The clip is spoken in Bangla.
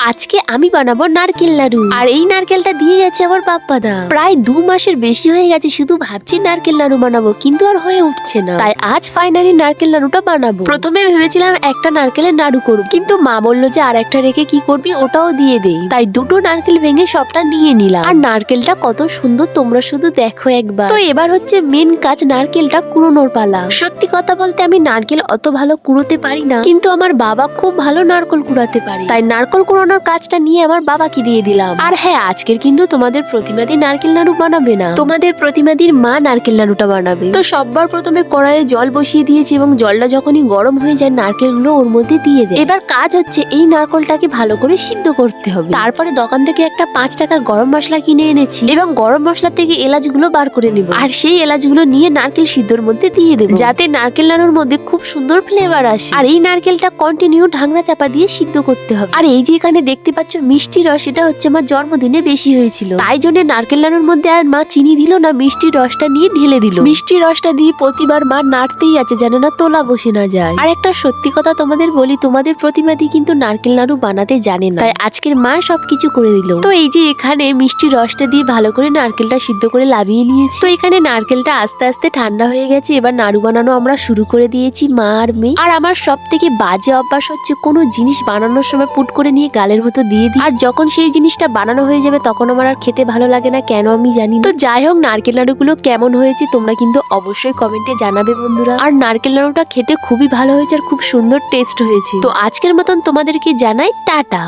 আজকে আমি বানাবো নারকেল নাড়ু আর এই নারকেলটা দিয়ে গেছে আমার পাপ্পাদা প্রায় দু মাসের বেশি হয়ে গেছে, শুধু ভাবছি নারকেল নাড়ু বানাবো, কিন্তু আর হয়ে উঠছে না। তাই আজ ফাইনালি নারকেল নাড়ুটা বানাবো। প্রথমে ভেবেছিলাম একটা নারকেলের নাড়ু করব, কিন্তু মা বলল যে আর একটা রেখে কি করবি ওটাও দিয়ে দেই তাই দুটো নারকেল ভেঙে সবটা নিয়ে নিলাম। আর নারকেলটা কত সুন্দর তোমরা শুধু দেখো একবার। তো এবার হচ্ছে মেন কাজ নারকেলটা কুড়োনোর পালা। সত্যি কথা বলতে আমি নারকেল অত ভালো কুড়োতে পারি না, কিন্তু আমার বাবা খুব ভালো নারকেল কুড়াতে পারে। তাই নারকেল কুড়ানোর কাজটা নিয়ে আমার বাবাকে দিয়ে দিলাম। আর হ্যাঁ আজকের কিন্তু তোমাদের প্রতিমাদি নারকেল নাড়ু বানাবে না। তোমাদের প্রতিমাদির মা নারকেল নাড়ুটা বানাবে। তো সববার প্রথমে কড়াইয়ে জল বসিয়ে দিয়েছি এবং জলটা যখনই গরম হয়ে যায়, নারকেলগুলো ওর মধ্যে দিয়ে দেয় এবার কাজ হচ্ছে এই নারকেলটাকে ভালো করে সিদ্ধ করতে হবে। তারপরে দোকান থেকে একটা পাঁচ টাকার গরম মশলা কিনে এনেছি এবং গরম মশলা থেকে এলাচগুলো বার করে নিব। আর সেই এলাচগুলো নিয়ে নারকেল সিদ্ধর মধ্যে দিয়ে দেবো। যাতে নারকেল নাড়ুর মধ্যে খুব সুন্দর ফ্লেভার আসে। আর এই নারকেলটা কন্টিনিউ ঢাকনা চাপা দিয়ে সিদ্ধ করতে হবে। আর এই যে এখানে দেখতে পাচ্ছ মিষ্টি রস এটা হচ্ছে আমার জন্মদিনে বেশি হয়েছিল। তাই জন্য নারকেল নাড়ুর মধ্যে আর মা চিনি দিল না, মিষ্টি রসটা নিয়ে ঢেলে দিল। মিষ্টি রসটা দিয়ে প্রতিবার মা নাড়তেই আছে যেন না তোলা বসে না যায়। আর একটা সত্যি কথা তোমাদের বলি, তোমাদের প্রতিবাদী কিন্তু নারকেল নাড়ু বানাতে জানে না। তাই আজকের মা সবকিছু করে দিল। তো এই যে এখানে মিষ্টি রসটা দিয়ে ভালো করে নারকেলটা সিদ্ধ করে লাভিয়ে নিয়েছি। তো এখানে নারকেলটা আস্তে আস্তে ঠান্ডা হয়ে গেছে, এবার নাড়ু বানানো আমরা শুরু করে দিয়েছি, মা আর মেয়ে। আর আমার সব থেকে বাজে অভ্যাস হচ্ছে কোনো জিনিস বানানোর সময় পুট করে নিয়ে গালের মতো দিয়ে দিই। আর যখন সেই জিনিসটা বানানো হয়ে যাবে, তখন আমার আর খেতে ভালো লাগে না, কেন আমি জানি তো যাই হোক, নারকেল নাড়ুগুলো কেমন হয়েছে তোমরা কিন্তু অবশ্যই কমেন্টে জানাবে বন্ধুরা। আর নারকেল নাড়ুটা খেতে খুবই ভালো হয়েছে আর খুব সুন্দর টেস্ট হয়েছে। তো আজকের মতন তোমাদেরকে জানাই টাটা।